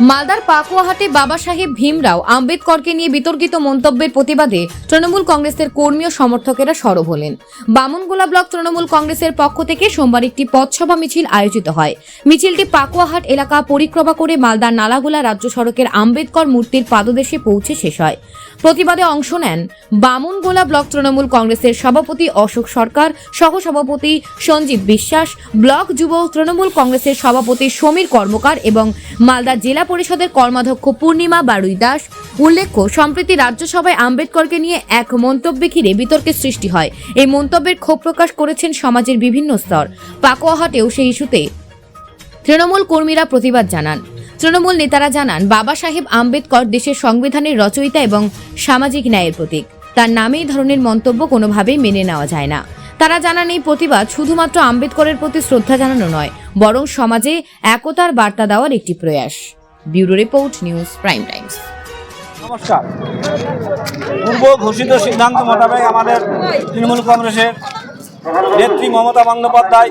মালদার পাকুয়াহাটে বাবা সাহেব ভীমরাও আম্বেদকরকে নিয়ে বিতর্কিত মন্তব্যের প্রতিবাদে তৃণমূল কংগ্রেসের কর্মী ও সমর্থকেরা সরব হলেন। বামনগোলা ব্লক তৃণমূল কংগ্রেসের পক্ষ থেকে সোমবার একটি পথসভা মিছিল আয়োজিত হয়। মিছিলটি পাকুয়াহাট এলাকা পরিক্রমা করে মালদার নালাগোলা রাজ্য সড়কের আম্বেদকর মূর্তির পাদদেশে পৌঁছে শেষ হয়। প্রতিবাদে অংশ নেন বামনগোলা ব্লক তৃণমূল কংগ্রেসের সভাপতি অশোক সরকার, সহসভাপতি সঞ্জীব বিশ্বাস, ব্লক যুব তৃণমূল কংগ্রেসের সভাপতি সমীর কর্মকার এবং মালদা জেলা পরিষদের কর্মাধ্যক্ষ পূর্ণিমা বারুই দাস। উল্লেখ্য, সম্প্রতি রাজ্যসভায় আম্বেদকরকে নিয়ে এক মন্তব্যে ঘিরে বিতর্কের সৃষ্টি হয়। এই মন্তব্যের ক্ষোভ প্রকাশ করেছেন সমাজের বিভিন্ন স্তর। পাকোয়াহাটেও সেই ইস্যুতে তৃণমূল কর্মীরা প্রতিবাদ জানান। তৃণমূল নেতারা জানান, বাবা সাহেব আম্বেদকর দেশের সংবিধানের রচয়িতা এবং সামাজিক ন্যায়ের প্রতীক। তার নামে এই ধরনের মন্তব্য কোনোভাবেই মেনে নেওয়া যায় না। তারা জানান, এই প্রতিবাদ শুধুমাত্র আম্বেদকরের প্রতি শ্রদ্ধা জানানো নয়, বরং সমাজে একতার বার্তা দেওয়ার একটি প্রয়াস। Bureau report, News Prime Times. নমস্কার। পূর্ব ঘোষিত সিদ্ধান্ত মোতাবেক আমাদের তৃণমূল কংগ্রেসের নেত্রী মমতা বন্দ্যোপাধ্যায়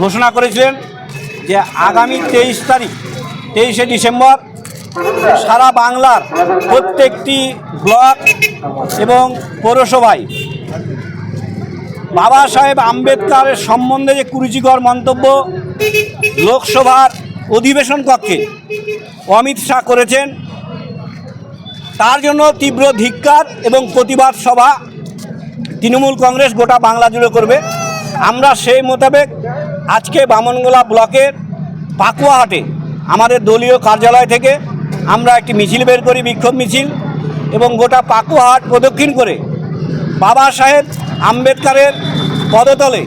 ঘোষণা করেছিলেন যে আগামী তেইশ তারিখ তেইশে ডিসেম্বর সারা বাংলার প্রত্যেকটি ব্লক এবং পৌরসভায় বাবা সাহেব আম্বেদকরের সম্বন্ধে যে কুরুচিকর মন্তব্য লোকসভার অধিবেশন কক্ষে অমিত শাহ করেছেন, তার জন্য তীব্র ধিক্কার এবং প্রতিবাদ সভা তৃণমূল কংগ্রেস গোটা বাংলা জুড়ে করবে। আমরা সেই মোতাবেক আজকে বামনগোলা ব্লকের পাকুয়াহাটে আমাদের দলীয় কার্যালয় থেকে আমরা একটি মিছিল বের করি, বিক্ষোভ মিছিল, এবং গোটা পাকুয়াহাট প্রদক্ষিণ করে বাবা সাহেব আম্বেদকারের পদতলে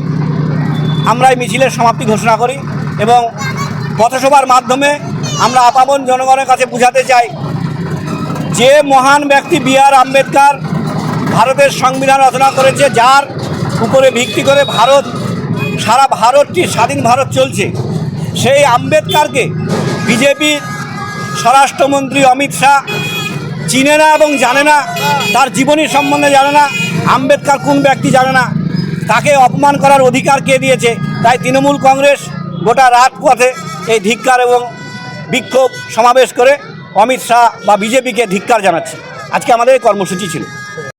আমরা এই মিছিলের সমাপ্তি ঘোষণা করি এবং পথসভার মাধ্যমে আমরা আপামন জনগণের কাছে বোঝাতে চাই, যে মহান ব্যক্তি বি আর আম্বেদকার ভারতের সংবিধান রচনা করেছে, যার উপরে ভিত্তি করে ভারত, সারা ভারতটি স্বাধীন ভারত চলছে, সেই আম্বেদকরকে বিজেপির স্বরাষ্ট্রমন্ত্রী অমিত শাহ চিনে না এবং জানে না, তার জীবনী সম্বন্ধে জানে না, আম্বেদকর কোন ব্যক্তি জানে না, তাকে অপমান করার অধিকার কে দিয়েছে? তাই তৃণমূল কংগ্রেস গোটা রাজপথে এই ধিক্কার এবং বিক্ষোভ সমাবেশ করে অমিত শাহ বা বিজেপিকে ধিক্কার জানাচ্ছে। আজকে আমাদের এই কর্মসূচি ছিল।